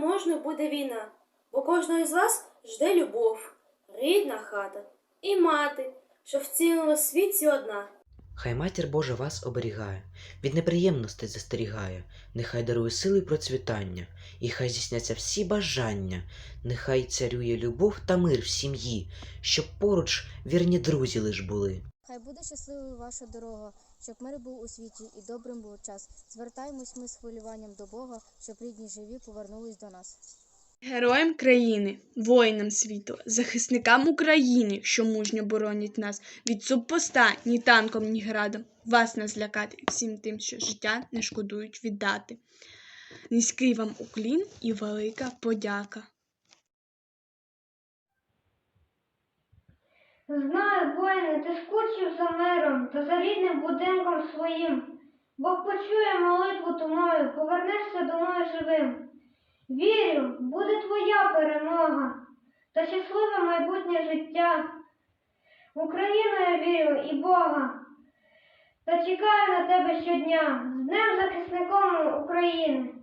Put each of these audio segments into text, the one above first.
Можна буде війна, бо кожного з вас жде любов, рідна хата і мати, що в цілому світі одна. Хай матір Божа вас оберігає, від неприємностей застерігає, нехай дарує сили процвітання, і хай здійсняться всі бажання, нехай царює любов та мир в сім'ї, щоб поруч вірні друзі лиш були. Хай буде щасливою ваша дорога щоб мир був у світі і добрим був час. Звертаємось ми з хвилюванням до Бога, щоб рідні живі повернулись до нас. Героям країни, воїнам світу, захисникам України, що мужньо боронять нас від субпоста ні танком, ні градом, вас не злякати всім тим, що життя не шкодують віддати. Низький вам уклін і велика подяка. Знаю, воїне, ти скучив за миром та за рідним будинком своїм. Бог почує молитву ту мою, повернешся домой живим. Вірю, буде твоя перемога та щасливе майбутнє життя. В я вірю і Бога, та чекаю на тебе щодня з Днем захисником України.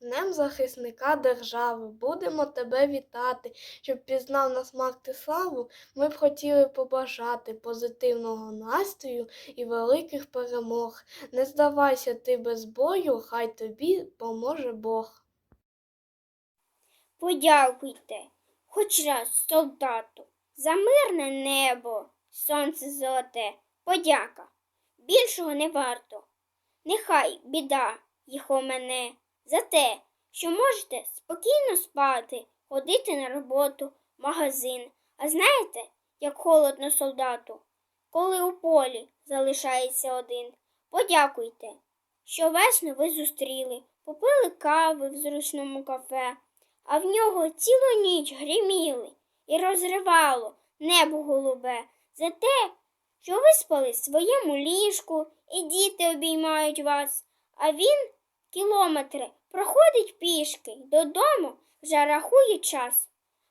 Днем захисника держави будемо тебе вітати, щоб пізнав на смак ти славу. Ми б хотіли побажати позитивного настрою і великих перемог. Не здавайся ти без бою, хай тобі поможе Бог. Подякуйте, хоч раз солдату, за мирне небо, сонце золоте, подяка. Більшого не варто. Нехай біда їх у мене за те, що можете спокійно спати, ходити на роботу, магазин. А знаєте, як холодно солдату, коли у полі залишається один. Подякуйте, що весну ви зустріли, попили кави в зручному кафе а в нього цілу ніч гриміли і розривало небо голубе за те, що ви спали в своєму ліжку, і діти обіймають вас, а він кілометри проходить пішки додому, вже рахує час.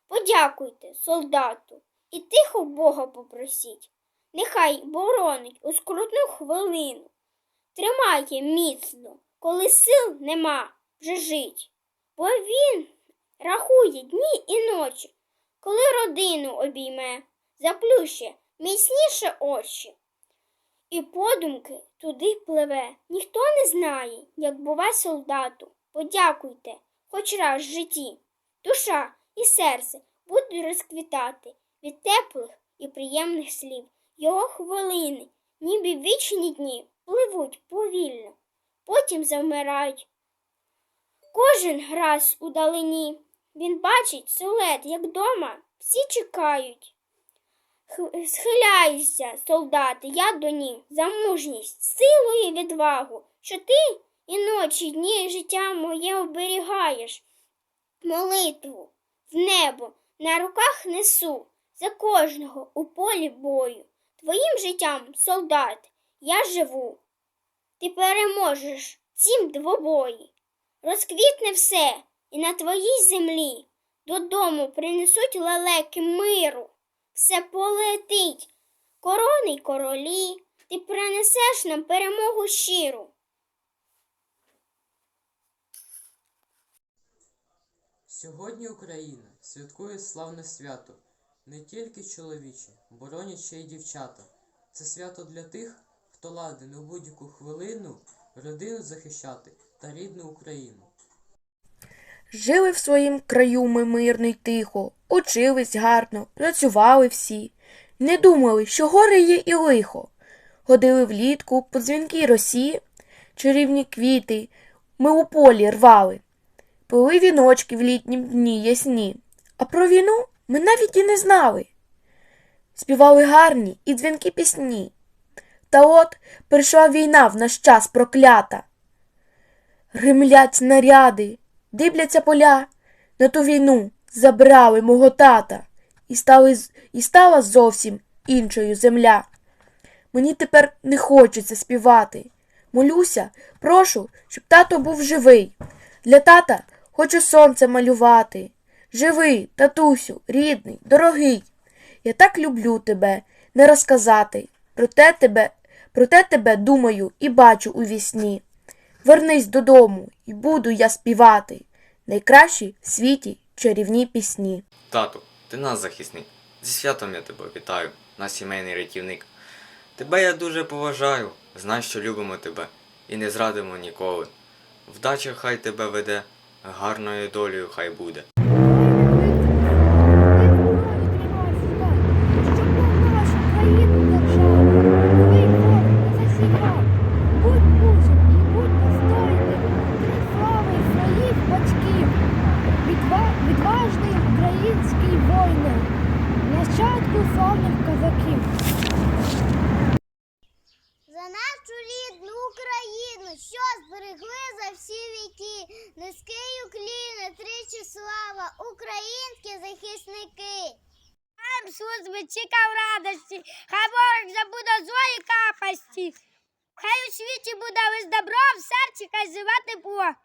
Подякуйте солдату і тихо Бога попросіть. Нехай боронить у скрутну хвилину. Тримає міцно, коли сил нема вже жить, бо він рахує дні і ночі, коли родину обійме, заплюще міцніше очі. І подумки туди пливе. Ніхто не знає, як бува солдату. Подякуйте, хоч раз в житті. Душа і серце будуть розквітати від теплих і приємних слів. Його хвилини, ніби вічні дні, пливуть повільно, потім завмирають. Кожен раз у далині він бачить силует, як дома всі чекають. Схиляюся, солдати, я до них за мужність, силу і відвагу, що ти і ночі, і дні життя моє оберігаєш. Молитву в небо на руках несу за кожного у полі бою. Твоїм життям, солдат, я живу. Ти переможеш цім двобої. Розквітне все, і на твоїй землі додому принесуть лелеки миру. Все полетить, корони й королі, ти принесеш нам перемогу щиру. Сьогодні Україна святкує славне свято, не тільки чоловічі, боронять ще й дівчата. Це свято для тих, хто ладен у будь-яку хвилину родину захищати та рідну Україну. Жили в своїм краю ми мирно й тихо, учились гарно, працювали всі, не думали, що горе є і лихо. Ходили влітку по дзвінкій росі, чарівні квіти ми у полі рвали, пили віночки в літні дні ясні, а про війну ми навіть і не знали. Співали гарні і дзвінкі пісні. Та от прийшла війна в наш час проклята. Гримлять снаряди, дибляться поля, на ту війну забрали мого тата, і, стали, і стала зовсім іншою земля. Мені тепер не хочеться співати. Молюся, прошу, щоб тато був живий. Для тата хочу сонце малювати. Живий, татусю, рідний, дорогий. Я так люблю тебе, не розказати. Проте тебе, проте тебе думаю і бачу у вісні. Вернись додому, і буду я співати найкращі в світі чарівні пісні. Тату, ти нас захисник. Зі святом я тебе вітаю. наш сімейний рятівник. Тебе я дуже поважаю, знай, що любимо тебе і не зрадимо ніколи. Вдача хай тебе веде, гарною долею хай буде. Зберегли за всі віки, низький уклін, тричі слава, українські захисники. Хай служби чекав радості, хай ворог забуде злої капості. Хай у світі буде весь добро, в серці хай зивати тепло.